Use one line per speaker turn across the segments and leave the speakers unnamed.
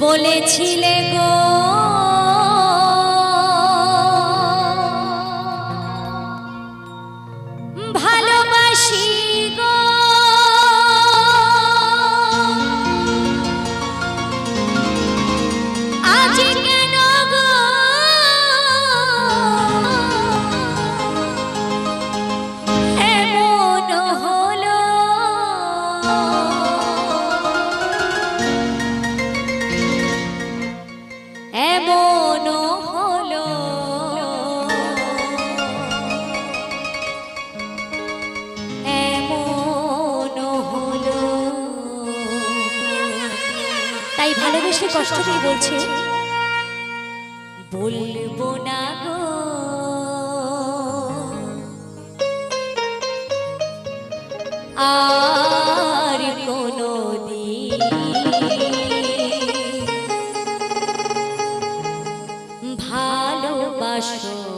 বলেছিলে গো। মনে সে কষ্ট করে বলছে বলব না গো। আর কোনো ভালোবাসো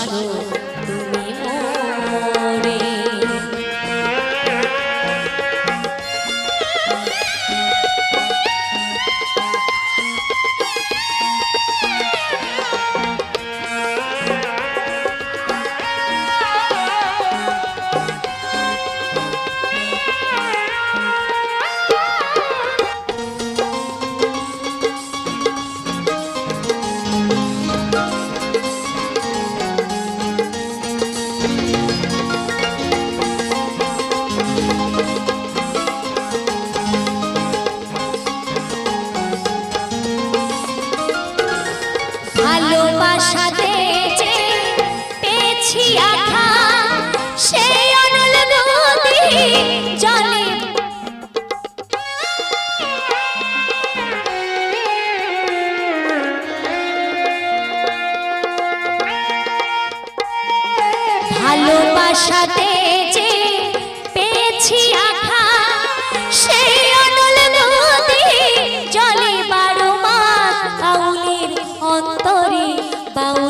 i'm Shadow. ভালোবাসাতে যে পেয়েছি আখা সেই অনল নদী জলে বারো মাস বাউলের অন্তরে বাউল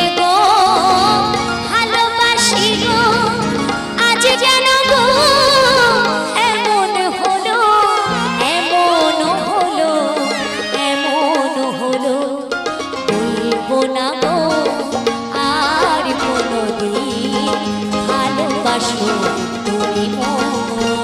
独立不。